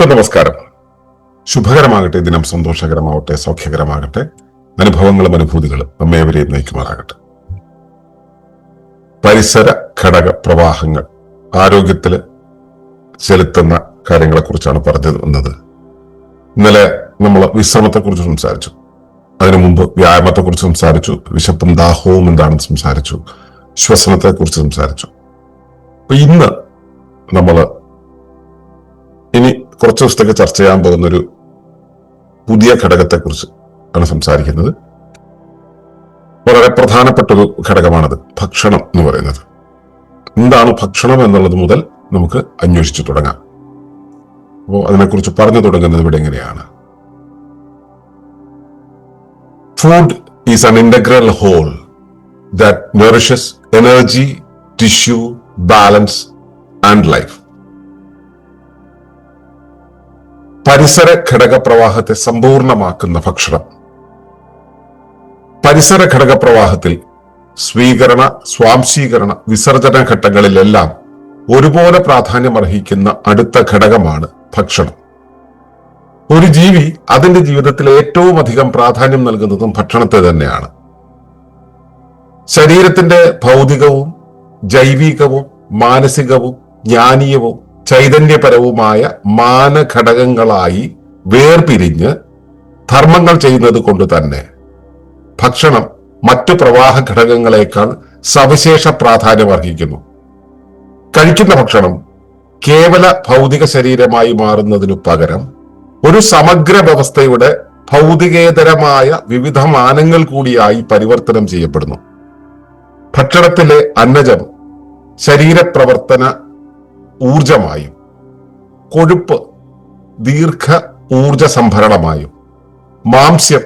ഏവർക്കും നമസ്കാരം. ശുഭകരമാകട്ടെ ദിനം സന്തോഷകരമാവട്ടെ സൗഖ്യകരമാകട്ടെ അനുഭവങ്ങളും അനുഭൂതികളും നമ്മേവരെയും നയിക്കുമാറാകട്ടെ. പരിസര ഘടക പ്രവാഹങ്ങൾ ആരോഗ്യത്തിൽ ചെലുത്തുന്ന കാര്യങ്ങളെ കുറിച്ചാണ് പറഞ്ഞു വന്നത് ഇന്നലെ നമ്മൾ വിശ്രമത്തെക്കുറിച്ച് സംസാരിച്ചു. അതിനു മുമ്പ് വ്യായാമത്തെക്കുറിച്ച് സംസാരിച്ചു വിശപ്പും ദാഹവും എന്താണെന്ന് സംസാരിച്ചു ശ്വസനത്തെക്കുറിച്ച് സംസാരിച്ചു. അപ്പൊ ഇന്ന് നമ്മൾ കുറച്ച് ദിവസത്തേക്ക് ചർച്ച ചെയ്യാൻ പോകുന്ന ഒരു പുതിയ ഘടകത്തെക്കുറിച്ച് ആണ് സംസാരിക്കുന്നത്. വളരെ പ്രധാനപ്പെട്ട ഒരു ഘടകമാണത് ഭക്ഷണം എന്ന് പറയുന്നത്. എന്താണ് ഭക്ഷണം എന്നുള്ളത് മുതൽ നമുക്ക് അന്വേഷിച്ചു തുടങ്ങാം. അപ്പോൾ അതിനെക്കുറിച്ച് പറഞ്ഞു തുടങ്ങുന്നത് ഇവിടെ എങ്ങനെയാണ്? Food is an integral whole that nourishes energy tissue balance and life പരിസര ഘടക പ്രവാഹത്തെ സമ്പൂർണമാക്കുന്ന ഭക്ഷണം. പരിസര ഘടക പ്രവാഹത്തിൽ സ്വീകരണ സ്വാംശീകരണ വിസർജന ഘട്ടങ്ങളിലെല്ലാം ഒരുപോലെ പ്രാധാന്യം അർഹിക്കുന്ന അടുത്ത ഘടകമാണ് ഭക്ഷണം. ഒരു ജീവി അതിന്റെ ജീവിതത്തിൽ ഏറ്റവും അധികം പ്രാധാന്യം നൽകുന്നതും ഭക്ഷണത്തെ തന്നെയാണ്. ശരീരത്തിന്റെ ഭൗതികവും ജൈവികവും മാനസികവും ജ്ഞാനീയവും ചൈതന്യപരവുമായ മാനഘടകങ്ങളായി വേർപിരിഞ്ഞ് ധർമ്മങ്ങൾ ചെയ്യുന്നത് കൊണ്ട് തന്നെ ഭക്ഷണം മറ്റു പ്രവാഹ ഘടകങ്ങളെക്കാൾ സവിശേഷ പ്രാധാന്യം അർഹിക്കുന്നു കഴിക്കുന്ന ഭക്ഷണം കേവല ഭൗതിക ശരീരമായി മാറുന്നതിനു പകരം ഒരു സമഗ്ര വ്യവസ്ഥയുടെ ഭൗതികേതരമായ വിവിധ മാനങ്ങൾ കൂടിയായി പരിവർത്തനം ചെയ്യപ്പെടുന്നു. ഭക്ഷണത്തിലെ അന്നജം ശരീരപ്രവർത്തന ഊർജമായും കൊഴുപ്പ് ദീർഘ ഊർജ സംഭരണമായും മാംസ്യം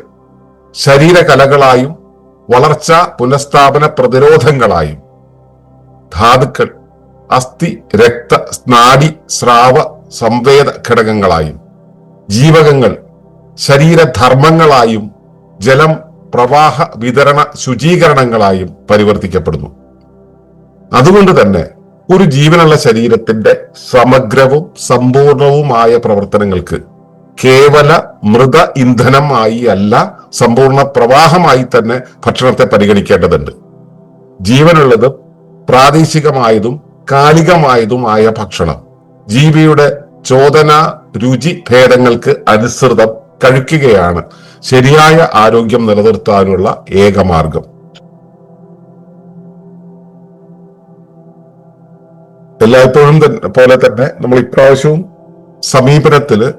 ശരീരകലകളായും വളർച്ച പുനഃസ്ഥാപന പ്രതിരോധങ്ങളായും ധാതുക്കൾ അസ്ഥി രക്ത സ്നാടി സ്രാവ സംവേദ ഘടകങ്ങളായും ജീവകങ്ങൾ ശരീരധർമ്മങ്ങളായും ജലം പ്രവാഹ വിതരണ ശുചീകരണങ്ങളായും പരിവർത്തിക്കപ്പെടുന്നു. അതുകൊണ്ട് തന്നെ ഒരു ജീവനുള്ള ശരീരത്തിന്റെ സമഗ്രവും സമ്പൂർണവുമായ പ്രവർത്തനങ്ങൾക്ക് കേവല മൃത ഇന്ധനമായി അല്ല സമ്പൂർണ പ്രവാഹമായി തന്നെ ഭക്ഷണത്തെ പരിഗണിക്കേണ്ടതുണ്ട്. ജീവനുള്ളതും പ്രാദേശികമായതും കാലികമായതുമായ ഭക്ഷണം. ജീവിയുടെ ചോദന രുചി ഭേദങ്ങൾക്ക് അനുസൃതം കഴിക്കുകയാണ്. ശരിയായ ആരോഗ്യം നിലനിർത്താനുള്ള ഏക എല്ലായ്പ്പോഴും പോലെ തന്നെ നമ്മൾ ഇപ്രാവശ്യവും സമീപനത്തിൽ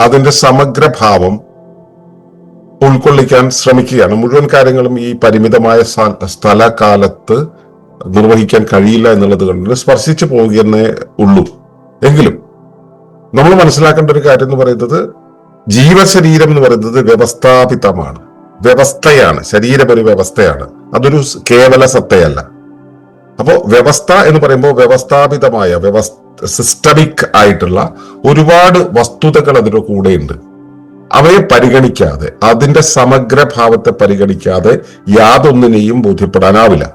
അതിന്റെ സമഗ്രഭാവം ഉൾക്കൊള്ളിക്കാൻ ശ്രമിക്കുകയാണ്. മുഴുവൻ കാര്യങ്ങളും ഈ പരിമിതമായ സ്ഥ- സ്ഥലകാലത്ത് നിർവഹിക്കാൻ കഴിയില്ല എന്നുള്ളത് കൊണ്ട് സ്പർശിച്ചു പോകുന്നേ ഉള്ളൂ. എങ്കിലും നമ്മൾ മനസ്സിലാക്കേണ്ട ഒരു കാര്യം എന്ന് പറയുന്നത് ജീവശരീരം എന്ന് പറയുന്നത് വ്യവസ്ഥാപിതമാണ്. വ്യവസ്ഥയാണ്. ശരീരം ഒരു വ്യവസ്ഥയാണ്. അതൊരു കേവല സത്തയല്ല. അപ്പോ വ്യവസ്ഥ എന്ന് പറയുമ്പോൾ വ്യവസ്ഥാപിതമായ വ്യവസ്ഥ സിസ്റ്റമിക് ആയിട്ടുള്ള ഒരുപാട് വസ്തുതകൾ അതിന്റെ കൂടെയുണ്ട്. അവയെ പരിഗണിക്കാതെ അതിന്റെ സമഗ്ര ഭാവത്തെ പരിഗണിക്കാതെ യാതൊന്നിനെയും ബോധ്യപ്പെടാനാവില്ല.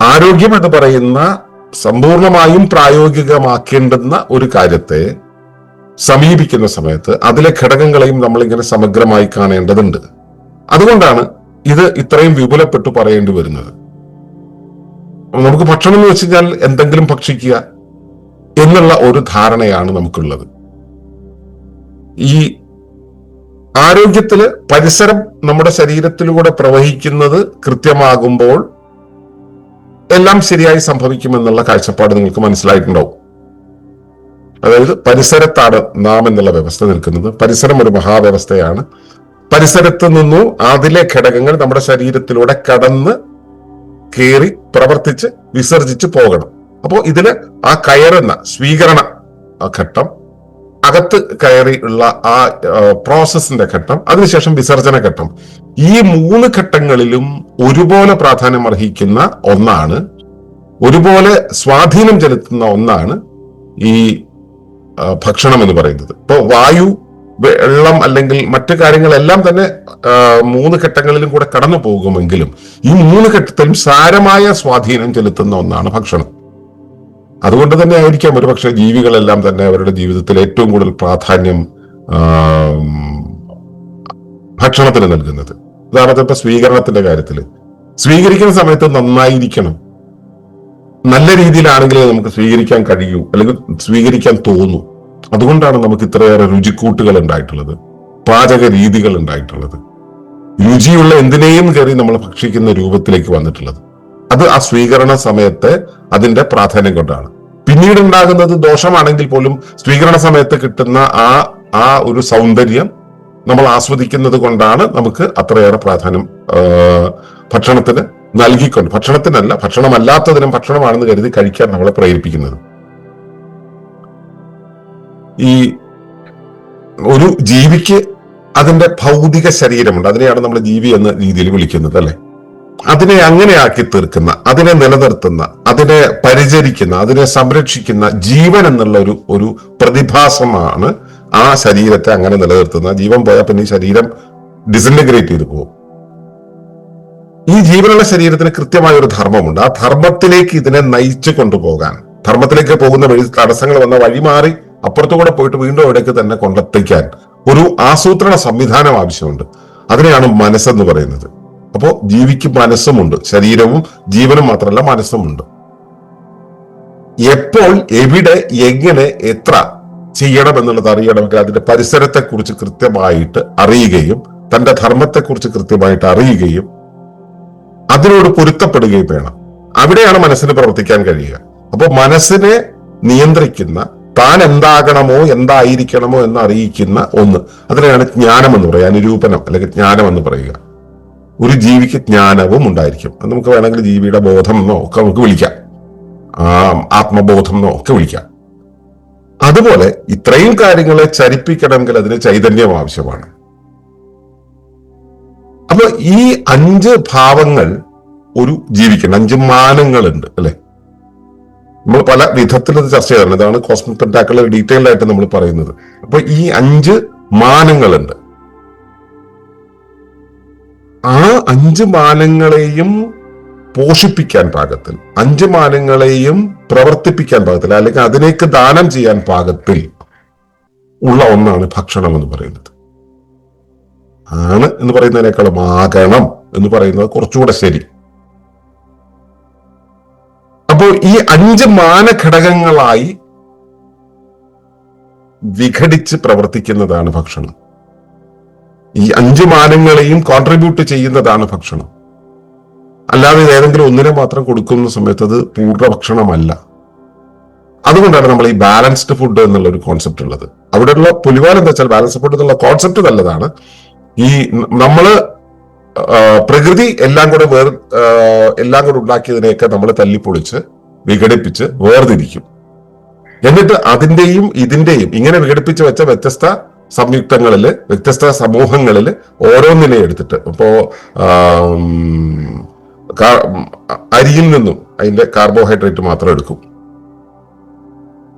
ആരോഗ്യം എന്ന് പറയുന്ന സമ്പൂർണമായും പ്രായോഗികമാക്കേണ്ടുന്ന ഒരു കാര്യത്തെ സമീപിക്കുന്ന സമയത്ത് അതിലെ ഘടകങ്ങളെയും നമ്മളിങ്ങനെ സമഗ്രമായി കാണേണ്ടതുണ്ട്. അതുകൊണ്ടാണ് ഇത് ഇത്രയും വിപുലപ്പെട്ടു പറയേണ്ടി വരുന്നത്. നമുക്ക് ഭക്ഷണം എന്ന് വെച്ച് കഴിഞ്ഞാൽ എന്തെങ്കിലും ഭക്ഷിക്കുക എന്നുള്ള ഒരു ധാരണയാണ് നമുക്കുള്ളത്. ഈ ആരോഗ്യത്തിൽ പരിസരം നമ്മുടെ ശരീരത്തിലൂടെ പ്രവഹിക്കുന്നത് കൃത്യമാകുമ്പോൾ എല്ലാം ശരിയായി സംഭവിക്കുമെന്നുള്ള കാഴ്ചപ്പാട് നിങ്ങൾക്ക് മനസ്സിലായിട്ടുണ്ടാവും. അതായത് പരിസരത്താണ് നാം എന്നുള്ള വ്യവസ്ഥ നിൽക്കുന്നത്. പരിസരം ഒരു മഹാവ്യവസ്ഥയാണ്. പരിസരത്ത് നിന്നു അതിലെ ഘടകങ്ങൾ നമ്മുടെ ശരീരത്തിലൂടെ കടന്ന് കയറി പ്രവർത്തിച്ച് വിസർജിച്ച് പോകണം. അപ്പോൾ ഇതിന് ആ കയറുന്ന സ്വീകരണ ഘട്ടം അകത്ത് കയറി ഉള്ള ആ പ്രോസസ്സിന്റെ ഘട്ടം അതിനുശേഷം വിസർജന ഘട്ടം. ഈ മൂന്ന് ഘട്ടങ്ങളിലും ഒരുപോലെ പ്രാധാന്യം അർഹിക്കുന്ന ഒന്നാണ് ഒരുപോലെ സ്വാധീനം ചെലുത്തുന്ന ഒന്നാണ് ഈ ഭക്ഷണം എന്ന് പറയുന്നത്. ഇപ്പൊ വായു വെള്ളം അല്ലെങ്കിൽ മറ്റു കാര്യങ്ങളെല്ലാം തന്നെ മൂന്ന് ഘട്ടങ്ങളിലും കൂടെ കടന്നു പോകുമെങ്കിലും ഈ മൂന്ന് ഘട്ടത്തിലും സാരമായ സ്വാധീനം ചെലുത്തുന്ന ഒന്നാണ് ഭക്ഷണം. അതുകൊണ്ട് തന്നെ ആയിരിക്കാം ഒരുപക്ഷെ ജീവികളെല്ലാം തന്നെ അവരുടെ ജീവിതത്തിൽ ഏറ്റവും കൂടുതൽ പ്രാധാന്യം ഭക്ഷണത്തിന് നൽകുന്നത്. ഉദാഹരണത്തിന് ഇപ്പൊ സ്വീകരണത്തിന്റെ കാര്യത്തിൽ സ്വീകരിക്കുന്ന സമയത്ത് നന്നായിരിക്കണം. നല്ല രീതിയിലാണെങ്കിലേ നമുക്ക് സ്വീകരിക്കാൻ കഴിയൂ അല്ലെങ്കിൽ സ്വീകരിക്കാൻ തോന്നൂ. അതുകൊണ്ടാണ് നമുക്ക് ഇത്രയേറെ രുചിക്കൂട്ടുകൾ ഉണ്ടായിട്ടുള്ളത് പാചക രീതികൾ ഉണ്ടായിട്ടുള്ളത്. രുചിയുള്ള എന്തിനേയും കയറി നമ്മൾ ഭക്ഷിക്കുന്ന രൂപത്തിലേക്ക് വന്നിട്ടുള്ളത്. അത് ആ സ്വീകരണ സമയത്തെ അതിന്റെ പ്രാധാന്യം കൊണ്ടാണ്. പിന്നീട് ഉണ്ടാകുന്നത് ദോഷമാണെങ്കിൽ പോലും സ്വീകരണ സമയത്ത് കിട്ടുന്ന ആ ആ ഒരു സൗന്ദര്യം നമ്മൾ ആസ്വദിക്കുന്നത് കൊണ്ടാണ് നമുക്ക് അത്രയേറെ പ്രാധാന്യം ഭക്ഷണത്തിന് നൽകിക്കൊണ്ട് ഭക്ഷണത്തിനല്ല ഭക്ഷണമല്ലാത്തതിനും ഭക്ഷണമാണെന്ന് കരുതി കഴിക്കാൻ നമ്മളെ പ്രേരിപ്പിക്കുന്നത്. ഈ ഒരു ജീവിക്ക് അതിന്റെ ഭൗതിക ശരീരമുണ്ട്. അതിനെയാണ് നമ്മൾ ജീവി എന്ന രീതിയിൽ വിളിക്കുന്നത് അല്ലെ? അതിനെ അങ്ങനെ ആക്കി തീർക്കുന്ന അതിനെ നിലനിർത്തുന്ന അതിനെ പരിചരിക്കുന്ന അതിനെ സംരക്ഷിക്കുന്ന ജീവൻ എന്നുള്ള ഒരു ഒരു പ്രതിഭാസമാണ് ആ ശരീരത്തെ അങ്ങനെ നിലനിർത്തുന്ന ജീവൻ പോയാൽ പിന്നെ ഈ ശരീരം ഡിസിന്റഗ്രേറ്റ് ചെയ്തു പോകും. ഈ ജീവനുള്ള ശരീരത്തിന് കൃത്യമായ ഒരു ധർമ്മമുണ്ട്. ആ ധർമ്മത്തിലേക്ക് ഇതിനെ നയിച്ചു കൊണ്ടുപോകാൻ ധർമ്മത്തിലേക്ക് പോകുന്ന വഴി തടസ്സങ്ങൾ വന്ന വഴി മാറി അപ്പുറത്തുകൂടെ പോയിട്ട് വീണ്ടും അവിടേക്ക് തന്നെ കൊണ്ടെത്തിക്കാൻ ഒരു ആസൂത്രണ സംവിധാനം ആവശ്യമുണ്ട്. അതിനെയാണ് മനസ്സെന്ന് പറയുന്നത്. അപ്പോ ജീവിക്ക് മനസ്സുമുണ്ട്. ശരീരവും ജീവനും മാത്രമല്ല മനസ്സുമുണ്ട്. എപ്പോൾ എവിടെ എങ്ങനെ എത്ര ചെയ്യണം എന്നുള്ളത് അറിയണമെങ്കിൽ അതിന്റെ പരിസരത്തെക്കുറിച്ച് കൃത്യമായിട്ട് അറിയുകയും തന്റെ ധർമ്മത്തെക്കുറിച്ച് കൃത്യമായിട്ട് അറിയുകയും അതിനോട് പൊരുത്തപ്പെടുകയും വേണം. അവിടെയാണ് മനസ്സിന് പ്രവർത്തിക്കാൻ കഴിയുക. അപ്പോൾ മനസ്സിനെ നിയന്ത്രിക്കുന്ന താൻ എന്താകണമോ എന്തായിരിക്കണമോ എന്ന് അറിയിക്കുന്ന ഒന്ന്. അതിനെയാണ് ജ്ഞാനം എന്ന് പറയുക അനുരൂപനം അല്ലെങ്കിൽ ജ്ഞാനം എന്ന് പറയുക. ഒരു ജീവിക്ക് ജ്ഞാനവും ഉണ്ടായിരിക്കും. അത് നമുക്ക് വേണമെങ്കിൽ ജീവിയുടെ ബോധം എന്നോ ഒക്കെ നമുക്ക് വിളിക്കാം. ആ ആത്മബോധം എന്നോ ഒക്കെ വിളിക്കാം. അതുപോലെ ഇത്രയും കാര്യങ്ങളെ ചരിപ്പിക്കണമെങ്കിൽ അതിന് ചൈതന്യം ആവശ്യമാണ്. അപ്പൊ ഈ അഞ്ച് ഭാവങ്ങൾ ഒരു ജീവിക്കുന്നുണ്ട് അഞ്ച് മാനങ്ങളുണ്ട് അല്ലെ? നമ്മൾ പല വിധത്തിൽ ഇത് ചർച്ച ചെയ്യാറുണ്ട്. ഇതാണ് കോസ്മിക് പെന്റാക്കൾ ഡീറ്റെയിൽഡ് ആയിട്ട് നമ്മൾ പറയുന്നത്. അപ്പൊ ഈ അഞ്ച് മാനങ്ങളുണ്ട്. ആ അഞ്ച് മാനങ്ങളെയും പോഷിപ്പിക്കാൻ പാകത്തിൽ അഞ്ച് മാനങ്ങളെയും പ്രവർത്തിപ്പിക്കാൻ പാകത്തിൽ അല്ലെങ്കിൽ അതിനേക്ക് ദാനം ചെയ്യാൻ പാകത്തിൽ ഉള്ള ഒന്നാണ് ഭക്ഷണം എന്ന് പറയുന്നത്. ആണ് എന്ന് പറയുന്നതിനേക്കാളും ആകണം എന്ന് പറയുന്നത് കുറച്ചുകൂടെ ശരി. അപ്പോൾ ഈ അഞ്ച് മാനഘടകങ്ങളായി വിഘടിച്ച് പ്രവർത്തിക്കുന്നതാണ് ഭക്ഷണം. ഈ അഞ്ച് മാനങ്ങളെയും കോൺട്രിബ്യൂട്ട് ചെയ്യുന്നതാണ് ഭക്ഷണം. അല്ലാതെ ഏതെങ്കിലും ഒന്നിനെ മാത്രം കൊടുക്കുന്ന സമയത്ത് അത് പൂർണ ഭക്ഷണമല്ല അതുകൊണ്ടാണ് നമ്മൾ ഈ ബാലൻസ്ഡ് ഫുഡ് എന്നുള്ള ഒരു കോൺസെപ്റ്റ് ഉള്ളത്. അവിടെയുള്ള പുലിവാൽ എന്താ വെച്ചാൽ ബാലൻസ്ഡ് ഫുഡ് എന്നുള്ള കോൺസെപ്റ്റ് നല്ലതാണ്. ഈ നമ്മൾ പ്രകൃതി എല്ലാം കൂടെ വേർ എല്ലാം കൂടെ ഉണ്ടാക്കിയതിനെയൊക്കെ നമ്മൾ തല്ലിപ്പൊളിച്ച് വിഘടിപ്പിച്ച് വേർതിരിക്കും. എന്നിട്ട് അതിന്റെയും ഇതിന്റെയും ഇങ്ങനെ വിഘടിപ്പിച്ച് വെച്ച വ്യത്യസ്ത സംയുക്തങ്ങളിൽ വ്യത്യസ്ത സമൂഹങ്ങളിൽ ഓരോന്നിനെ എടുത്തിട്ട് ഇപ്പോ അരിയിൽ നിന്നും അതിന്റെ കാർബോഹൈഡ്രേറ്റ് മാത്രം എടുക്കും.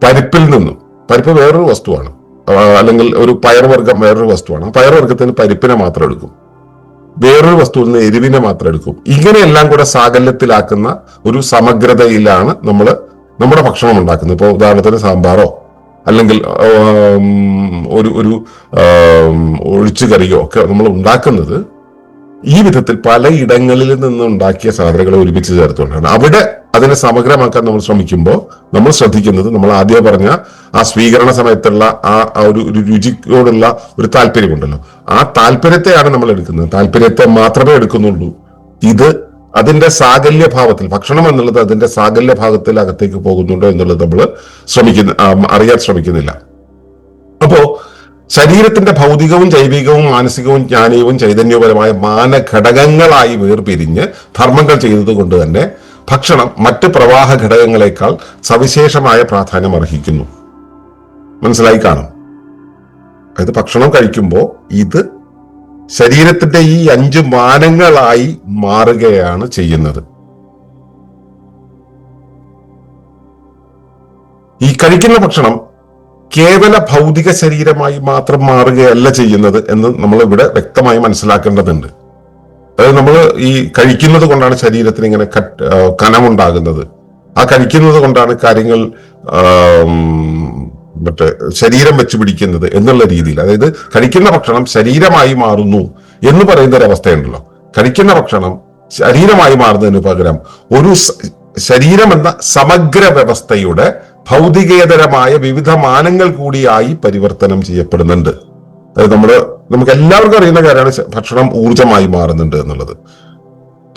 പരിപ്പിൽ നിന്നും പരിപ്പ് വേറൊരു വസ്തുവാണ്. അല്ലെങ്കിൽ ഒരു പയർവർഗം വേറൊരു വസ്തുവാണ്. പയർവർഗത്തിന് പരിപ്പിനെ മാത്രം എടുക്കും. വേറൊരു വസ്തുവിൽ നിന്ന് എരിവിനെ മാത്രം എടുക്കും. ഇങ്ങനെയെല്ലാം കൂടെ സാകല്യത്തിലാക്കുന്ന ഒരു സമഗ്രതയിലാണ് നമ്മൾ നമ്മുടെ ഭക്ഷണം ഉണ്ടാക്കുന്നത്. ഇപ്പോൾ ഉദാഹരണത്തിന് സാമ്പാറോ അല്ലെങ്കിൽ ഒരു ഒരു ഒഴിച്ചു ഒഴിച്ചുകറിയോ ഒക്കെ നമ്മൾ ഉണ്ടാക്കുന്നത് ഈ വിധത്തിൽ പലയിടങ്ങളിൽ നിന്ന് ഉണ്ടാക്കിയ സാധനങ്ങളെ ഒരുമിച്ച് ചേർത്തുകൊണ്ടാണ്. അവിടെ അതിനെ സമഗ്രമാക്കാൻ നമ്മൾ ശ്രമിക്കുമ്പോൾ നമ്മൾ ശ്രദ്ധിക്കുന്നത് നമ്മൾ ആദ്യം പറഞ്ഞ ആ സ്വീകരണ സമയത്തുള്ള ആ ആ ഒരു ഒരു രുചിയോടുള്ള ഒരു താല്പര്യമുണ്ടല്ലോ. ആ താല്പര്യത്തെയാണ് നമ്മൾ എടുക്കുന്നത്. താല്പര്യത്തെ മാത്രമേ എടുക്കുന്നുള്ളൂ. ഇത് അതിന്റെ സാകല്യ ഭാവത്തിൽ ഭക്ഷണം എന്നുള്ളത് അതിന്റെ സാകല്യ ഭാഗത്തിൽ അകത്തേക്ക് പോകുന്നുണ്ടോ എന്നുള്ളത് നമ്മൾ ശ്രമിക്കുന്ന അറിയാൻ ശ്രമിക്കുന്നില്ല. അപ്പോ ശരീരത്തിന്റെ ഭൗതികവും ജൈവികവും മാനസികവും ജ്ഞാനീയവും ചൈതന്യപരമായ മാനഘടകങ്ങളായി വേർപിരിഞ്ഞ് ധർമ്മങ്ങൾ ചെയ്തത് കൊണ്ട് തന്നെ ഭക്ഷണം മറ്റ് പ്രവാഹ ഘടകങ്ങളെക്കാൾ സവിശേഷമായ പ്രാധാന്യം അർഹിക്കുന്നു. മനസ്സിലായി കാണും? അതായത് ഭക്ഷണം കഴിക്കുമ്പോൾ ഇത് ശരീരത്തിന്റെ ഈ അഞ്ച് മാനങ്ങളായി മാറുകയാണ് ചെയ്യുന്നത്. ഈ കഴിക്കുന്ന ഭക്ഷണം കേവല ഭൗതിക ശരീരമായി മാത്രം മാറുകയല്ല ചെയ്യുന്നത് എന്ന് നമ്മൾ ഇവിടെ വ്യക്തമായി മനസ്സിലാക്കേണ്ടതുണ്ട്. അതായത് നമ്മൾ ഈ കഴിക്കുന്നത് കൊണ്ടാണ് ശരീരത്തിന് ഇങ്ങനെ കനമുണ്ടാകുന്നത്. ആ കഴിക്കുന്നത് കൊണ്ടാണ് കാര്യങ്ങൾ മറ്റേ ശരീരം വെച്ച് പിടിക്കുന്നത് എന്നുള്ള രീതിയിൽ. അതായത് കഴിക്കുന്ന ഭക്ഷണം ശരീരമായി മാറുന്നു എന്ന് പറയുന്ന ഒരു അവസ്ഥയുണ്ടല്ലോ കഴിക്കുന്ന ഭക്ഷണം ശരീരമായി മാറുന്നതിന് പകരം ഒരു ശരീരം എന്ന സമഗ്ര വ്യവസ്ഥയുടെ ഭൗതികേതരമായ വിവിധ മാനങ്ങൾ കൂടിയായി പരിവർത്തനം ചെയ്യപ്പെടുന്നുണ്ട്. അതായത് നമ്മൾ നമുക്ക് എല്ലാവർക്കും അറിയുന്ന കാര്യമാണ് ഭക്ഷണം ഊർജമായി മാറുന്നുണ്ട് എന്നുള്ളത്.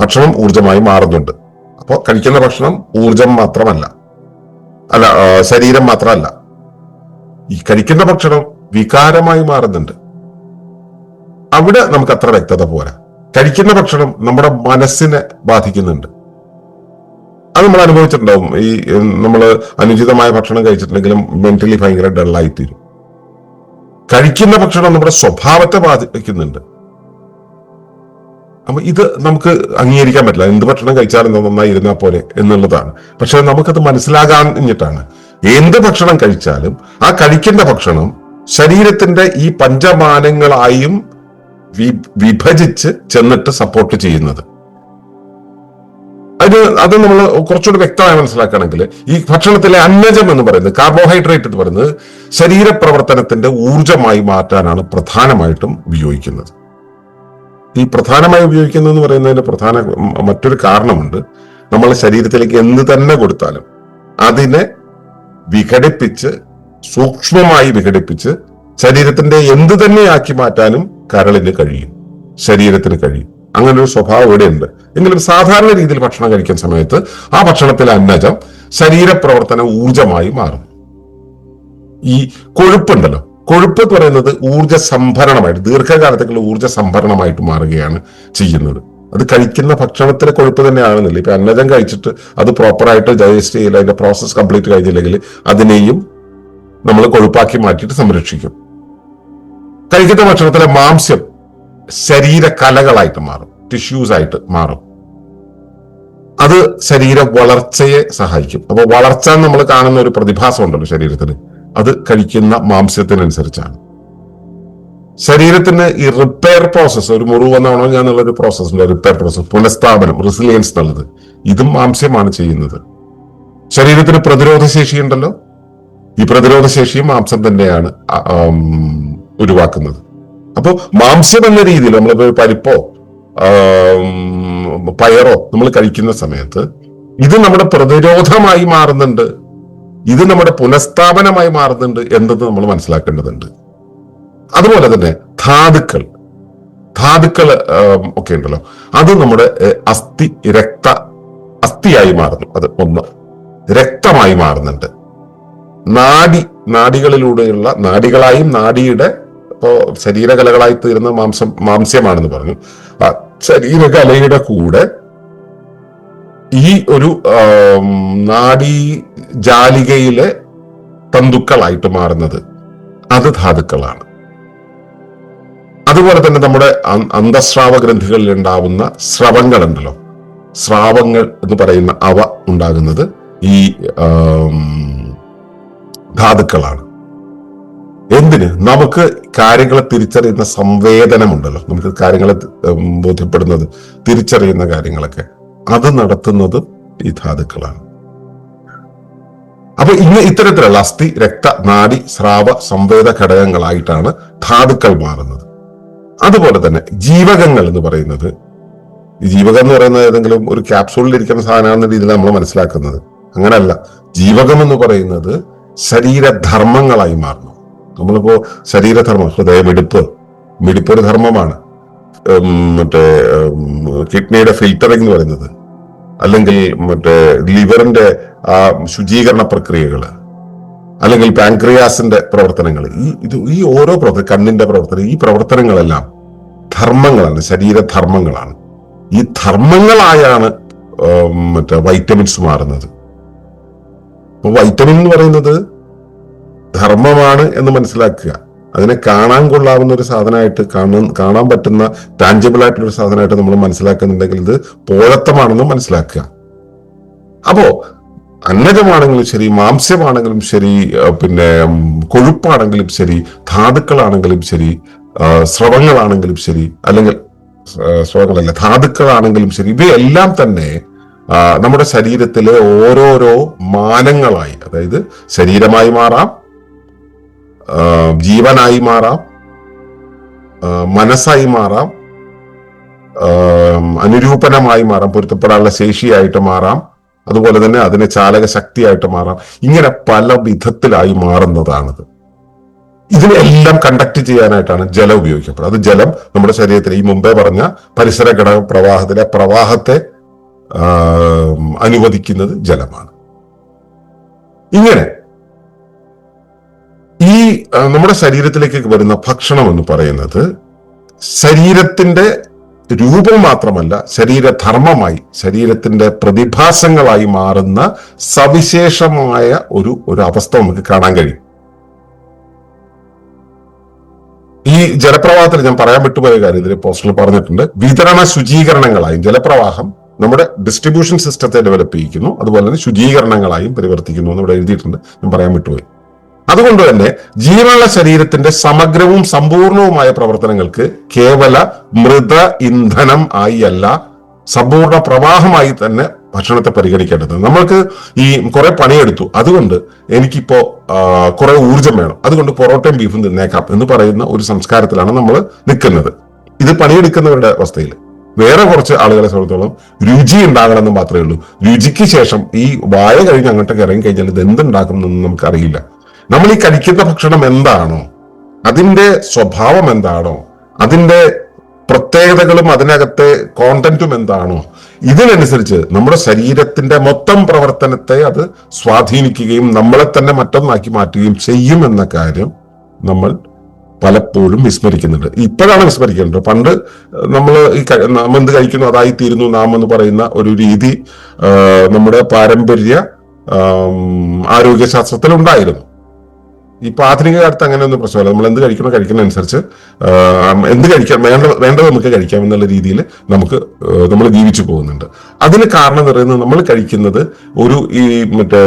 ഭക്ഷണം ഊർജമായി മാറുന്നുണ്ട്. അപ്പോൾ കഴിക്കുന്ന ഭക്ഷണം ഊർജം മാത്രമല്ല. അല്ല ശരീരം മാത്രമല്ല. ഈ കഴിക്കുന്ന ഭക്ഷണം വികാരമായി മാറുന്നുണ്ട്. അവിടെ നമുക്ക് അത്ര വ്യക്തത പോരാ. കഴിക്കുന്ന ഭക്ഷണം നമ്മുടെ മനസ്സിനെ ബാധിക്കുന്നുണ്ട്. അത് നമ്മൾ അനുഭവിച്ചിട്ടുണ്ടാവും. ഈ നമ്മൾ അനുചിതമായ ഭക്ഷണം കഴിച്ചിട്ടുണ്ടെങ്കിലും മെന്റലി ഭയങ്കര ഡള്ളായി തീരും കഴിക്കുന്ന ഭക്ഷണം നമ്മുടെ സ്വഭാവത്തെ ബാധിക്കുന്നുണ്ട് അപ്പൊ ഇത് നമുക്ക് അംഗീകരിക്കാൻ പറ്റില്ല. എന്ത് ഭക്ഷണം കഴിച്ചാലും നന്നായി ഇരുന്നാൽ പോലെ എന്നുള്ളതാണ്. പക്ഷെ നമുക്കത് മനസ്സിലാകാഞ്ഞിട്ടാണ് എന്ത് ഭക്ഷണം കഴിച്ചാലും ആ കഴിക്കുന്ന ഭക്ഷണം ശരീരത്തിന്റെ ഈ പഞ്ചമാനങ്ങളായും വിഭജിച്ച് ചെന്നിട്ട് സപ്പോർട്ട് ചെയ്യുന്നത്. അതിന് അത് നമ്മൾ കുറച്ചുകൂടി വ്യക്തമായി മനസ്സിലാക്കുകയാണെങ്കിൽ ഈ ഭക്ഷണത്തിലെ അന്നജം എന്ന് പറയുന്നത് കാർബോഹൈഡ്രേറ്റ് എന്ന് പറയുന്നത് ശരീരപ്രവർത്തനത്തിന്റെ ഊർജമായി മാറ്റാനാണ് പ്രധാനമായിട്ടും ഉപയോഗിക്കുന്നത്. ഈ പ്രധാനമായി ഉപയോഗിക്കുന്നതെന്ന് പറയുന്നതിന്റെ പ്രധാന മറ്റൊരു കാരണമുണ്ട്. നമ്മളെ ശരീരത്തിലേക്ക് എന്ത് തന്നെ കൊടുത്താലും അതിനെ വിഘടിപ്പിച്ച് സൂക്ഷ്മമായി വിഘടിപ്പിച്ച് ശരീരത്തിന്റെ എന്ത് തന്നെ ആക്കി മാറ്റാനും കരളിന് കഴിയും. ശരീരത്തിന് കഴിയും. അങ്ങനെ ഒരു സ്വഭാവം ഇവിടെയുണ്ട്. എങ്കിലും സാധാരണ രീതിയിൽ ഭക്ഷണം കഴിക്കുന്ന സമയത്ത് ആ ഭക്ഷണത്തിലെ അന്നജം ശരീരപ്രവർത്തന ഊർജമായി മാറും. ഈ കൊഴുപ്പുണ്ടല്ലോ. കൊഴുപ്പ് എന്ന് പറയുന്നത് ഊർജ സംഭരണമായിട്ട് ദീർഘകാലത്തേക്കുള്ള ഊർജ സംഭരണമായിട്ട് മാറുകയാണ് ചെയ്യുന്നത്. അത് കഴിക്കുന്ന ഭക്ഷണത്തിലെ കൊഴുപ്പ് തന്നെയാണെന്നില്ല. ഇപ്പൊ അന്നജം കഴിച്ചിട്ട് അത് പ്രോപ്പറായിട്ട് ഡൈജസ്റ്റ് ചെയ്യില്ല അതിന്റെ പ്രോസസ് കംപ്ലീറ്റ് കഴിഞ്ഞില്ലെങ്കിൽ അതിനെയും നമ്മൾ കൊഴുപ്പാക്കി മാറ്റിയിട്ട് സംരക്ഷിക്കും. കഴിക്കുന്ന ഭക്ഷണത്തിലെ മാംസ്യം ശരീര കലകളായിട്ട് മാറും. ടിഷ്യൂസ് ആയിട്ട് മാറും. അത് ശരീര വളർച്ചയെ സഹായിക്കും. അപ്പോൾ വളർച്ച നമ്മൾ കാണുന്ന ഒരു പ്രതിഭാസം ഉണ്ടല്ലോ ശരീരത്തിന്. അത് കഴിക്കുന്ന മാംസ്യത്തിനനുസരിച്ചാണ്. ശരീരത്തിന് ഈ റിപ്പയർ പ്രോസസ്സ് ഒരു മുറിവ് വന്നാണോ ഞാൻ എന്നുള്ള ഒരു പ്രോസസ് ഉണ്ട് റിപ്പയർ പ്രോസസ് പുനഃസ്ഥാപനം റെസിലിയൻസ് എന്നുള്ളത്. ഇതും മാംസ്യമാണ് ചെയ്യുന്നത്. ശരീരത്തിന് പ്രതിരോധ ശേഷി ഉണ്ടല്ലോ? ഈ പ്രതിരോധ ശേഷിയും മാംസം തന്നെയാണ് ഒഴിവാക്കുന്നത് അപ്പോൾ മാംസ്യം എന്ന രീതിയിൽ നമ്മളിപ്പോ പരിപ്പോ പയറോ നമ്മൾ കഴിക്കുന്ന സമയത്ത് ഇത് നമ്മുടെ പ്രതിരോധമായി മാറുന്നുണ്ട്. ഇത് നമ്മുടെ പുനഃസ്ഥാപനമായി മാറുന്നുണ്ട് എന്നത് നമ്മൾ മനസ്സിലാക്കേണ്ടതുണ്ട്. അതുപോലെ തന്നെ ധാതുക്കൾ. ധാതുക്കൾ ഒക്കെ ഉണ്ടല്ലോ. അത് നമ്മുടെ അസ്ഥി രക്ത അസ്ഥിയായി മാറുന്നു. അത് ഒന്ന് രക്തമായി മാറുന്നുണ്ട്. നാഡി നാഡികളിലൂടെയുള്ള നാഡികളായും നാഡിയുടെ ഇപ്പോ ശരീരകലകളായി തീരുന്ന മാംസം മാംസ്യമാണെന്ന് പറഞ്ഞു. ആ ശരീരകലയുടെ കൂടെ ഈ ഒരു നാഡി ജാലികയിലെ തന്തുക്കളായിട്ട് മാറുന്നത് അത് ധാതുക്കളാണ്. അതുപോലെ തന്നെ നമ്മുടെ അന്തസ്രാവ ഗ്രന്ഥികളിൽ ഉണ്ടാവുന്ന സ്രവങ്ങളുണ്ടല്ലോ. സ്രാവങ്ങൾ എന്ന് പറയുന്ന അവ ഉണ്ടാകുന്നത് ഈ ധാതുക്കളാണ്. എന്തിന്? നമുക്ക് കാര്യങ്ങളെ തിരിച്ചറിയുന്ന സംവേദനമുണ്ടല്ലോ. നമുക്ക് കാര്യങ്ങളെ ബോധ്യപ്പെടുന്നത് തിരിച്ചറിയുന്ന കാര്യങ്ങളൊക്കെ. അത് നടത്തുന്നത് ഈ ധാതുക്കളാണ് അപ്പൊ ഇങ്ങനെ ഇത്തരത്തിലുള്ള അസ്ഥി രക്ത നാഡി സ്രാവ സംവേദ ഘടകങ്ങളായിട്ടാണ് ധാതുക്കൾ മാറുന്നത്. അതുപോലെ തന്നെ ജീവകങ്ങൾ എന്ന് പറയുന്നത് ജീവകം എന്ന് പറയുന്നത് ഏതെങ്കിലും ഒരു ക്യാപ്സൂളിൽ ഇരിക്കുന്ന സാധനമാണെന്ന രീതിയിൽ നമ്മൾ മനസ്സിലാക്കുന്നത്. അങ്ങനല്ല. ജീവകം എന്ന് പറയുന്നത് ശരീരധർമ്മങ്ങളായി മാറുന്നു. നമ്മളിപ്പോ ശരീരധർമ്മം ഹൃദയമിടിപ്പ് മിടിപ്പ് ഒരു ധർമ്മമാണ്. മറ്റേ കിഡ്നിയുടെ ഫിൽറ്ററിംഗ് എന്ന് പറയുന്നത്. അല്ലെങ്കിൽ മറ്റേ ലിവറിന്റെ ആ ശുചീകരണ പ്രക്രിയകൾ അല്ലെങ്കിൽ പാൻക്രിയാസിന്റെ പ്രവർത്തനങ്ങൾ ഈ ഇത് ഈ ഓരോ പ്രവർത്തനം കണ്ണിന്റെ പ്രവർത്തനം ഈ പ്രവർത്തനങ്ങളെല്ലാം ധർമ്മങ്ങളാണ് ശരീരധർമ്മങ്ങളാണ്. ഈ ധർമ്മങ്ങളായാണ് മറ്റേ വൈറ്റമിൻസ് മാറുന്നത്. അപ്പൊ വൈറ്റമിൻ എന്ന് പറയുന്നത് ധർമ്മമാണ് എന്ന് മനസ്സിലാക്കുക. അതിനെ കാണാൻ കൊള്ളാവുന്ന ഒരു സാധനമായിട്ട് കാണാൻ കാണാൻ പറ്റുന്ന ടാഞ്ചിബിൾ ആയിട്ടുള്ള ഒരു സാധനമായിട്ട് നമ്മൾ മനസ്സിലാക്കുന്നുണ്ടെങ്കിൽ ഇത് പോഴത്തമാണെന്ന് മനസ്സിലാക്കുക. അപ്പോ അന്നജമാണെങ്കിലും ശരി മാംസ്യമാണെങ്കിലും ശരി പിന്നെ കൊഴുപ്പാണെങ്കിലും ശരി ധാതുക്കളാണെങ്കിലും ശരി സ്രവങ്ങളാണെങ്കിലും ശരി അല്ലെങ്കിൽ സ്രവങ്ങളല്ല ധാതുക്കളാണെങ്കിലും ശരി ഇവയെല്ലാം തന്നെ നമ്മുടെ ശരീരത്തിലെ ഓരോരോ മാനങ്ങളായി അതായത് ശരീരമായി മാറാം ജീവനായി മാറാം. മനസ്സായി മാറാം. അനുരൂപനമായി മാറാം. പൊരുത്തപ്പെടാനുള്ള ശേഷിയായിട്ട് മാറാം. അതുപോലെ തന്നെ അതിനെ ചാലക ശക്തിയായിട്ട് മാറാം. ഇങ്ങനെ പല വിധത്തിലായി മാറുന്നതാണിത്. ഇതിനെല്ലാം കണ്ടക്ട് ചെയ്യാനായിട്ടാണ് ജലം ഉപയോഗിക്കപ്പെടുന്നത്. അത് ജലം നമ്മുടെ ശരീരത്തിൽ ഈ മുമ്പേ പറഞ്ഞ പരിസര ഘടക പ്രവാഹത്തിലെ പ്രവാഹത്തെ അനുവദിക്കുന്നത് ജലമാണ്. ഇങ്ങനെ ഈ നമ്മുടെ ശരീരത്തിലേക്ക് വരുന്ന ഭക്ഷണം എന്ന് പറയുന്നത് ശരീരത്തിന്റെ രൂപം മാത്രമല്ല ശരീരധർമ്മമായി ശരീരത്തിന്റെ പ്രതിഭാസങ്ങളായി മാറുന്ന സവിശേഷമായ ഒരു ഒരു അവസ്ഥ നമുക്ക് കാണാൻ കഴിയും. ഈ ജലപ്രവാഹത്തിൽ ഞാൻ പറയാൻ വിട്ടുപോയ കാര്യം ഇതിൽ പോസ്റ്ററിൽ പറഞ്ഞിട്ടുണ്ട്. വിതരണ ശുചീകരണങ്ങളായും ജലപ്രവാഹം നമ്മുടെ ഡിസ്ട്രിബ്യൂഷൻ സിസ്റ്റത്തെ ഡെവലപ്പ് ചെയ്യിക്കുന്നു. അതുപോലെ തന്നെ ശുചീകരണങ്ങളായും പരിവർത്തിക്കുന്നു എന്ന് ഇവിടെ എഴുതിയിട്ടുണ്ട്. ഞാൻ പറയാൻ വിട്ടുപോയി. അതുകൊണ്ട് തന്നെ ജീവനുള്ള ശരീരത്തിന്റെ സമഗ്രവും സമ്പൂർണവുമായ പ്രവർത്തനങ്ങൾക്ക് കേവല മൃത ഇന്ധനം ആയി അല്ല സമ്പൂർണ പ്രവാഹമായി തന്നെ ഭക്ഷണത്തെ പരിഗണിക്കേണ്ടത്. നമ്മൾക്ക് ഈ കുറെ പണിയെടുത്തു. അതുകൊണ്ട് എനിക്കിപ്പോ കുറെ ഊർജം വേണം. അതുകൊണ്ട് പൊറോട്ടയും ബീഫും തിന്നേക്കാം എന്ന് പറയുന്ന ഒരു സംസ്കാരത്തിലാണ് നമ്മൾ നിൽക്കുന്നത്. ഇത് പണിയെടുക്കുന്നവരുടെ അവസ്ഥയിൽ വേറെ കുറച്ച് ആളുകളെ സംബന്ധിച്ചോളം രുചി ഉണ്ടാകണമെന്ന് മാത്രമേ ഉള്ളൂ. രുചിക്ക് ശേഷം ഈ വായ കഴിഞ്ഞ് അങ്ങോട്ടൊക്കെ ഇറങ്ങി കഴിഞ്ഞാൽ ഇത് എന്തുണ്ടാക്കും എന്നൊന്നും നമുക്കറിയില്ല. നമ്മൾ ഈ കഴിക്കുന്ന ഭക്ഷണം എന്താണോ അതിന്റെ സ്വഭാവം എന്താണോ അതിന്റെ പ്രത്യേകതകളും അതിനകത്തെ കോണ്ടന്റും എന്താണോ ഇതിനനുസരിച്ച് നമ്മുടെ ശരീരത്തിന്റെ മൊത്തം പ്രവർത്തനത്തെ അത് സ്വാധീനിക്കുകയും നമ്മളെ തന്നെ മറ്റൊന്നാക്കി മാറ്റുകയും ചെയ്യും എന്ന കാര്യം നമ്മൾ പലപ്പോഴും വിസ്മരിക്കുന്നുണ്ട്. ഇപ്പോഴാണ് വിസ്മരിക്കേണ്ടത്. പണ്ട് നമ്മൾ ഈ നാം എന്ത് കഴിക്കുന്നു അതായി തീരുന്നു നാം എന്ന് പറയുന്ന ഒരു രീതി നമ്മുടെ പാരമ്പര്യ ആരോഗ്യശാസ്ത്രത്തിൽ ഉണ്ടായിരുന്നു ഇപ്പൊ ആധുനിക കാലത്ത് അങ്ങനെ ഒന്നും പ്രശ്നമല്ല. നമ്മൾ എന്ത് കഴിക്കണോ കഴിക്കുന്നതനുസരിച്ച് എന്ത് കഴിക്കാം വേണ്ട വേണ്ടത് നമുക്ക് കഴിക്കാം എന്നുള്ള രീതിയിൽ നമുക്ക് നമ്മൾ ജീവിച്ചു പോകുന്നുണ്ട്. അതിന് കാരണം എന്ന് പറയുന്നത് നമ്മൾ കഴിക്കുന്നത് ഒരു ഈ മറ്റേ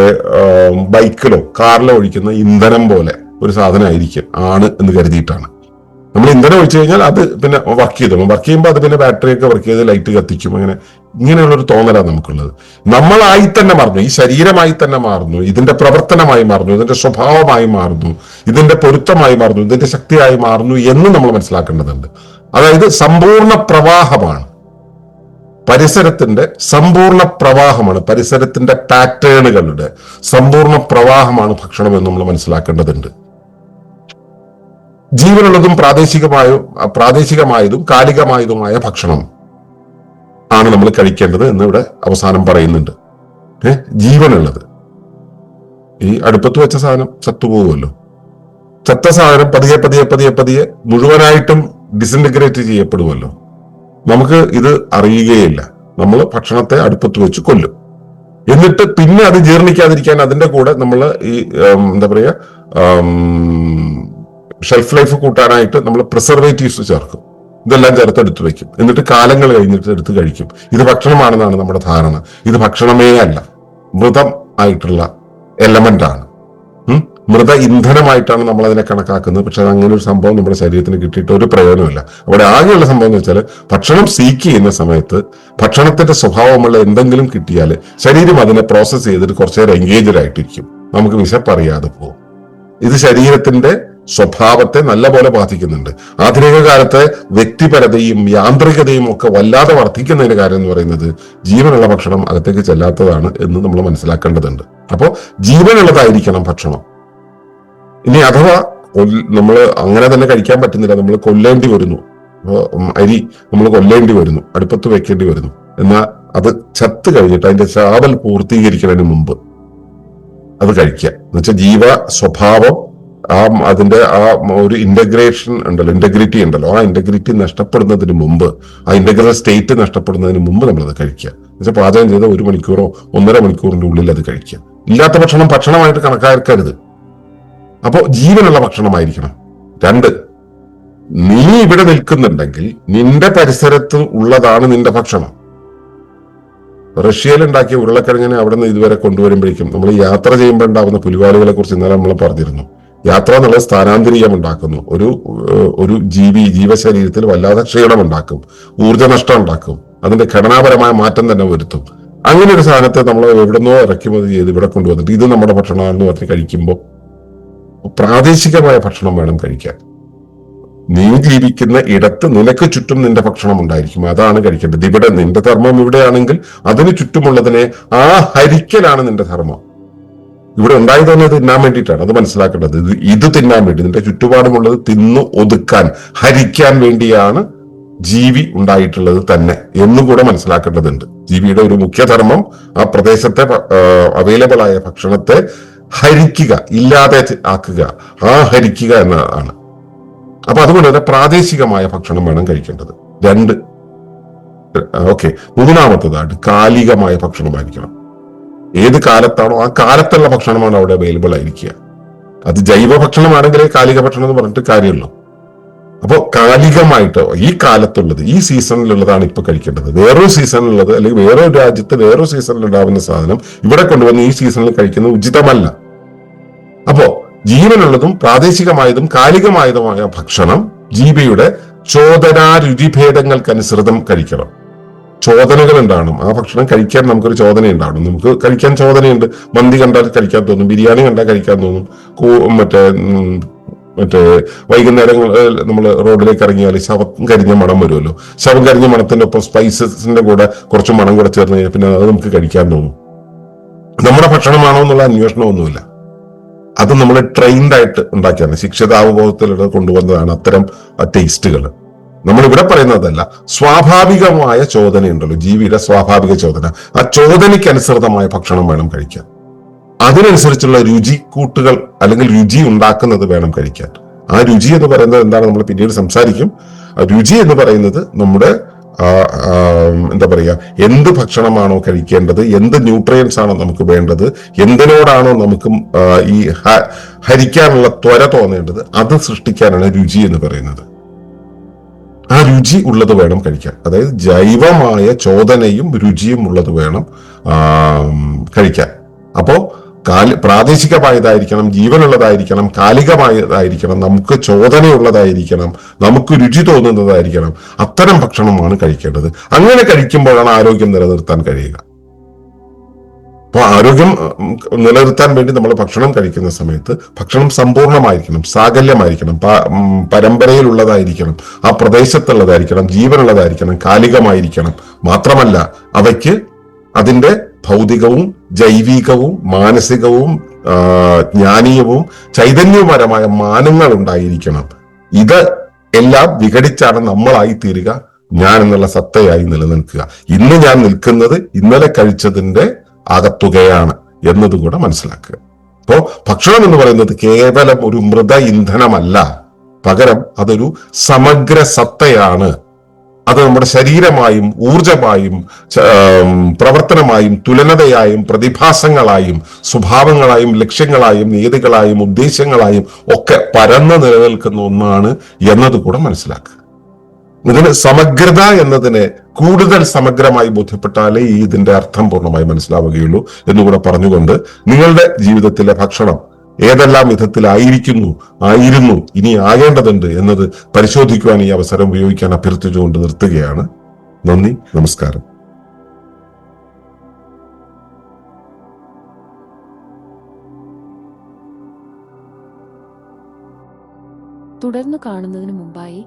ബൈക്കിലോ കാറിലോ ഒഴിക്കുന്ന ഇന്ധനം പോലെ ഒരു സാധനമായിരിക്കും ആണ് എന്ന് കരുതിയിട്ടാണ്. നമ്മൾ ഇന്ധനം ഒഴിച്ചു കഴിഞ്ഞാൽ അത് പിന്നെ വർക്ക് ചെയ്തോളും. വർക്ക് ചെയ്യുമ്പോൾ അത് പിന്നെ ബാറ്ററി ഒക്കെ വർക്ക് ചെയ്ത് ലൈറ്റ് കത്തിക്കും. അങ്ങനെ ഇങ്ങനെയുള്ള ഒരു തോന്നലാണ് നമുക്കുള്ളത്. നമ്മളായി തന്നെ മാറുന്നു. ഈ ശരീരമായി തന്നെ മാറുന്നു. ഇതിന്റെ പ്രവർത്തനമായി മാറുന്നു. ഇതിന്റെ സ്വഭാവമായി മാറുന്നു. ഇതിന്റെ പൊരുത്തമായി മാറുന്നു. ഇതിന്റെ ശക്തിയായി മാറുന്നു എന്ന് നമ്മൾ മനസ്സിലാക്കേണ്ടതുണ്ട്. അതായത് സമ്പൂർണ പ്രവാഹമാണ്. പരിസരത്തിന്റെ സമ്പൂർണ പ്രവാഹമാണ്. പരിസരത്തിന്റെ പാറ്റേണുകളുടെ സമ്പൂർണ പ്രവാഹമാണ് ഭക്ഷണം എന്ന് നമ്മൾ മനസ്സിലാക്കേണ്ടതുണ്ട്. ജീവനുള്ളതും പ്രാദേശികമായ പ്രാദേശികമായതും കാലികമായതുമായ ഭക്ഷണം ആണ് നമ്മൾ കഴിക്കേണ്ടത് എന്ന് ഇവിടെ അവസാനം പറയുന്നുണ്ട്. ഏഹ് ജീവനുള്ളത്. ഈ അടുപ്പത്ത് വെച്ച സാധനം ചത്തുപോകുമല്ലോ. ചത്ത സാധനം പതിയെ പതിയെ പതിയെ പതിയെ മുഴുവനായിട്ടും ഡിസിന്റഗ്രേറ്റ് ചെയ്യപ്പെടുമല്ലോ. നമുക്ക് ഇത് അറിയുകയില്ല. നമ്മൾ ഭക്ഷണത്തെ അടുപ്പത്ത് വെച്ച് കൊല്ലും. എന്നിട്ട് പിന്നെ അത് ജീർണിക്കാതിരിക്കാൻ അതിന്റെ കൂടെ നമ്മൾ ഈ എന്താ പറയുക ഷെൽഫ് ലൈഫ് കൂട്ടാനായിട്ട് നമ്മൾ പ്രിസർവേറ്റീവ്സ് ചേർക്കും. ഇതെല്ലാം ചേർത്ത് എടുത്തു വെക്കും. എന്നിട്ട് കാലങ്ങൾ കഴിഞ്ഞിട്ട് എടുത്ത് കഴിക്കും. ഇത് ഭക്ഷണമാണെന്നാണ് നമ്മുടെ ധാരണ. ഇത് ഭക്ഷണമേ അല്ല. മൃതം ആയിട്ടുള്ള എലമെന്റ് ആണ്. മൃത ഇന്ധനമായിട്ടാണ് നമ്മൾ അതിനെ കണക്കാക്കുന്നത്. പക്ഷെ അങ്ങനെ ഒരു സംഭവം നമ്മുടെ ശരീരത്തിന് കിട്ടിയിട്ട് ഒരു പ്രയോജനമില്ല അവിടെ ആകെയുള്ള സംഭവം എന്ന് വെച്ചാൽ ഭക്ഷണം സീക്ക് ചെയ്യുന്ന സമയത്ത് ഭക്ഷണത്തിന്റെ സ്വഭാവമുള്ള എന്തെങ്കിലും കിട്ടിയാൽ ശരീരം അതിനെ പ്രോസസ്സ് ചെയ്തിട്ട് കുറച്ചേരം എൻഗേജഡ് ആയിട്ടിരിക്കും. നമുക്ക് വിശപ്പറിയാതെ പോകും. ഇത് ശരീരത്തിന്റെ സ്വഭാവത്തെ നല്ലപോലെ ബാധിക്കുന്നുണ്ട്. ആധുനിക കാലത്തെ വ്യക്തിപരതയും യാന്ത്രികതയും ഒക്കെ വല്ലാതെ വർദ്ധിക്കുന്നതിന്റെ കാര്യം എന്ന് പറയുന്നത് ജീവനുള്ള ഭക്ഷണം അകത്തേക്ക് ചെല്ലാത്തതാണ് എന്ന് നമ്മൾ മനസ്സിലാക്കേണ്ടതുണ്ട്. അപ്പോൾ ജീവനുള്ളതായിരിക്കണം ഭക്ഷണം. ഇനി അഥവാ നമ്മൾ അങ്ങനെ തന്നെ കഴിക്കാൻ പറ്റുന്നില്ല നമ്മൾ കൊല്ലേണ്ടി വരുന്നു. അരി നമ്മൾ കൊല്ലേണ്ടി വരുന്നു അടുപ്പത്ത് വെക്കേണ്ടി വരുന്നു. എന്നാൽ അത് ചത്ത് കഴിഞ്ഞിട്ട് അതിന്റെ ചാവൽ പൂർത്തീകരിക്കുന്നതിന് മുമ്പ് അത് കഴിക്കുക. എന്നുവെച്ചാൽ ജീവ സ്വഭാവം ആ അതിന്റെ ആ ഒരു ഇന്റഗ്രേഷൻ ഉണ്ടല്ലോ ഇന്റഗ്രിറ്റി ഉണ്ടല്ലോ. ആ ഇന്റഗ്രിറ്റി നഷ്ടപ്പെടുന്നതിന് മുമ്പ് ആ ഇന്റഗ്രൽ സ്റ്റേറ്റ് നഷ്ടപ്പെടുന്നതിന് മുമ്പ് അത് കഴിക്കുക. എന്നുവെച്ചാൽ പാചകം ചെയ്ത ഒരു മണിക്കൂറോ ഒന്നര മണിക്കൂറിന്റെ ഉള്ളിൽ അത് കഴിക്കുക. ഇല്ലാത്ത ഭക്ഷണം ഭക്ഷണമായിട്ട് കണക്കാക്കരുത്. അപ്പോൾ ജീവനുള്ള ഭക്ഷണമായിരിക്കണം. രണ്ട് നീ ഇവിടെ നിൽക്കുന്നുണ്ടെങ്കിൽ നിന്റെ പരിസരത്ത് ഉള്ളതാണ് നിന്റെ ഭക്ഷണം. റഷ്യയിൽ ഉണ്ടാക്കിയ ഉരുളക്കിഴങ്ങിനെ അവിടെ നിന്ന് ഇതുവരെ കൊണ്ടുവരുമ്പോഴേക്കും നമ്മൾ യാത്ര ചെയ്യുമ്പോൾ ഉണ്ടാകുന്ന പുലിവാലുകളെ കുറിച്ച് ഇന്നലെ നമ്മൾ പറഞ്ഞിരുന്നു. യാത്ര എന്നുള്ളത് സ്ഥാനാന്തരീയം ഉണ്ടാക്കുന്നു ഒരു ഒരു ജീവി ജീവശരീരത്തിൽ വല്ലാതെ ക്ഷീണം ഉണ്ടാക്കും ഊർജനഷ്ടം ഉണ്ടാക്കും അതിന്റെ ഘടനാപരമായ മാറ്റം തന്നെ വരുത്തും. അങ്ങനെ ഒരു സാധനത്തെ നമ്മൾ എവിടുന്നോ ഇറക്കുമതി ചെയ്ത് ഇവിടെ കൊണ്ടുവന്നിട്ട് ഇത് നമ്മുടെ ഭക്ഷണമാണെന്ന് പറഞ്ഞ് കഴിക്കുമ്പോൾ പ്രാദേശികമായ ഭക്ഷണം വേണം കഴിക്കാൻ. നീ ജീവിക്കുന്ന ഇടത്ത് നിനക്ക് ചുറ്റും നിന്റെ ഭക്ഷണം ഉണ്ടായിരിക്കും. അതാണ് കഴിക്കേണ്ടത്. ഇവിടെ നിന്റെ ധർമ്മം ഇവിടെയാണെങ്കിൽ അതിന് ചുറ്റുമുള്ളതിനെ ആ ഹരിക്കലാണ് നിന്റെ ധർമ്മം. ഇവിടെ ഉണ്ടായി തന്നെ തിന്നാൻ വേണ്ടിയിട്ടാണ്. അത് മനസ്സിലാക്കേണ്ടത്. ഇത് ഇത് തിന്നാൻ വേണ്ടി നിന്റെ ചുറ്റുപാടുമുള്ളത് തിന്നു ഒതുക്കാൻ ഹരിക്കാൻ വേണ്ടിയാണ് ജീവി ഉണ്ടായിട്ടുള്ളത് തന്നെ എന്നും കൂടെ മനസ്സിലാക്കേണ്ടതുണ്ട്. ജീവിയുടെ ഒരു മുഖ്യധർമ്മം ആ പ്രദേശത്തെ അവൈലബിൾ ആയ ഭക്ഷണത്തെ ഹരിക്കുക ഇല്ലാതെ ആക്കുക ആ ഹരിക്കുക എന്നതാണ് അപ്പൊ അതുകൊണ്ട് തന്നെ പ്രാദേശികമായ ഭക്ഷണം വേണം കഴിക്കേണ്ടത്. രണ്ട് ഓക്കെ. മൂന്നാമത്തതായിട്ട് കാലികമായ ഭക്ഷണമായിരിക്കണം. ഏത് കാലത്താണോ ആ കാലത്തുള്ള ഭക്ഷണമാണ് അവിടെ അവൈലബിൾ ആയിരിക്കുക. അത് ജൈവ ഭക്ഷണമാണെങ്കിലേ കാലിക ഭക്ഷണം എന്ന് പറഞ്ഞിട്ട് കാര്യമുള്ളൂ. അപ്പോൾ കാലികമായിട്ടോ ഈ കാലത്തുള്ളത് ഈ സീസണിലുള്ളതാണ് ഇപ്പൊ കഴിക്കേണ്ടത്. വേറൊരു സീസണിലുള്ളത് അല്ലെങ്കിൽ വേറൊരു രാജ്യത്ത് വേറൊരു സീസണിൽ ഉണ്ടാവുന്ന സാധനം ഇവിടെ കൊണ്ടുവന്ന് ഈ സീസണിൽ കഴിക്കുന്നത് ഉചിതമല്ല. അപ്പോ ജീവനുള്ളതും പ്രാദേശികമായതും കാലികമായതുമായ ഭക്ഷണം ജീവിയുടെ ചോദനാ രുചിഭേദങ്ങൾക്കനുസൃതം കഴിക്കണം. ചോദനകൾ ഉണ്ടാവണം ആ ഭക്ഷണം കഴിക്കാൻ നമുക്കൊരു ചോദന ഉണ്ടാവണം നമുക്ക് കഴിക്കാൻ ചോദനയുണ്ട്. മന്തി കണ്ടാൽ കഴിക്കാൻ തോന്നും. ബിരിയാണി കണ്ടാൽ കഴിക്കാൻ തോന്നും. മറ്റേ മറ്റേ വൈകുന്നേരങ്ങൾ നമ്മൾ റോഡിലേക്ക് ഇറങ്ങിയാൽ ശവം കരിഞ്ഞ മണം വരുമല്ലോ. ശവം കരിഞ്ഞ മണത്തിന്റെ ഒപ്പം സ്പൈസസിന്റെ കൂടെ കുറച്ച് മണം കൂടെ ചേർന്ന് കഴിഞ്ഞാൽ പിന്നെ അത് നമുക്ക് കഴിക്കാൻ തോന്നും. നമ്മുടെ ഭക്ഷണമാണോ എന്നുള്ള അന്വേഷണമൊന്നുമില്ല. അത് നമ്മൾ ട്രെയിൻഡ് ആയിട്ട് ഉണ്ടാക്കിയാണ്. ശിക്ഷിതാവബോധത്തിലൂടെ കൊണ്ടുവന്നതാണ് അത്തരം ടേസ്റ്റുകൾ. നമ്മൾ ഇവിടെ പറയുന്നതല്ല സ്വാഭാവികമായ ചോദനയുണ്ടല്ലോ ജീവിയുടെ സ്വാഭാവിക ചോദന. ആ ചോദനയ്ക്കനുസൃതമായ ഭക്ഷണം വേണം കഴിക്കാൻ. അതിനനുസരിച്ചുള്ള രുചി കൂട്ടുകൾ അല്ലെങ്കിൽ രുചി ഉണ്ടാക്കുന്നത് വേണം കഴിക്കാൻ. ആ രുചി എന്ന് പറയുന്നത് എന്താണ് നമ്മൾ പിന്നീട് സംസാരിക്കും. രുചി എന്ന് പറയുന്നത് നമ്മുടെ എന്താ പറയുക എന്ത് ഭക്ഷണമാണോ കഴിക്കേണ്ടത് എന്ത് ന്യൂട്രിയൻസ് ആണോ നമുക്ക് വേണ്ടത് എന്തിനോടാണോ നമുക്ക് ഈ ഹരിക്കാനുള്ള ത്വര തോന്നേണ്ടത് അത് സൃഷ്ടിക്കാനാണ് രുചി എന്ന് പറയുന്നത്. ആ രുചി ഉള്ളത് വേണം കഴിക്കാൻ. അതായത് ജൈവമായ ചോദനയും രുചിയും ഉള്ളത് വേണം കഴിക്കാൻ. അപ്പോ കാലി പ്രാദേശികമായതായിരിക്കണം ജീവനുള്ളതായിരിക്കണം കാലികമായതായിരിക്കണം നമുക്ക് ചോദനയുള്ളതായിരിക്കണം നമുക്ക് രുചി തോന്നുന്നതായിരിക്കണം അത്തരം ഭക്ഷണമാണ് കഴിക്കേണ്ടത്. അങ്ങനെ കഴിക്കുമ്പോഴാണ് ആരോഗ്യം നിലനിർത്താൻ കഴിയുക. അപ്പോൾ ആരോഗ്യം നിലനിർത്താൻ വേണ്ടി നമ്മൾ ഭക്ഷണം കഴിക്കുന്ന സമയത്ത് ഭക്ഷണം സമ്പൂർണമായിരിക്കണം സാകല്യമായിരിക്കണം പരമ്പരയിലുള്ളതായിരിക്കണം ആ പ്രദേശത്തുള്ളതായിരിക്കണം ജീവനുള്ളതായിരിക്കണം കാലികമായിരിക്കണം. മാത്രമല്ല അവയ്ക്ക് അതിന്റെ ഭൗതികവും ജൈവികവും മാനസികവും ജ്ഞാനീയവും ചൈതന്യപരമായ മാനങ്ങൾ ഉണ്ടായിരിക്കണം ഇത് എല്ലാം വിഘടിച്ചാണ് നമ്മളായി തീരുക ഞാൻ എന്നുള്ള സത്തയായി നിലനിൽക്കുക. ഇന്ന് ഞാൻ നിൽക്കുന്നത് ഇന്നലെ കഴിച്ചതിന്റെ അകത്തുകയാണ് എന്നതുകൂടെ മനസ്സിലാക്കുക. അപ്പോ ഭക്ഷണം എന്ന് പറയുന്നത് കേവലം ഒരു മൃത ഇന്ധനമല്ല. പകരം അതൊരു സമഗ്ര സത്തയാണ്. അത് നമ്മുടെ ശരീരമായും ഊർജമായും പ്രവർത്തനമായും തുലനതയായും പ്രതിഭാസങ്ങളായും സ്വഭാവങ്ങളായും ലക്ഷ്യങ്ങളായും നീതികളായും ഉദ്ദേശങ്ങളായും ഒക്കെ പരന്ന് നിലനിൽക്കുന്ന ഒന്നാണ് എന്നതുകൂടെ മനസ്സിലാക്കുക. ഇതിന് സമഗ്രത എന്നതിനെ കൂടുതൽ സമഗ്രമായി ബോധ്യപ്പെട്ടാലേ ഈ ഇതിന്റെ അർത്ഥം പൂർണമായി മനസ്സിലാവുകയുള്ളൂ എന്നുകൂടെ പറഞ്ഞുകൊണ്ട് നിങ്ങളുടെ ജീവിതത്തിലെ ഭക്ഷണം ഏതെല്ലാം വിധത്തിലായിരിക്കുന്നു ആയിരുന്നു ഇനി ആകേണ്ടതുണ്ട് എന്നത് പരിശോധിക്കുവാൻ ഈ അവസരം ഉപയോഗിക്കാൻ അഭ്യർത്ഥിച്ചുകൊണ്ട് നിർത്തുകയാണ്. നന്ദി നമസ്കാരം. തുടർന്ന് കാണുന്നതിന് മുമ്പായി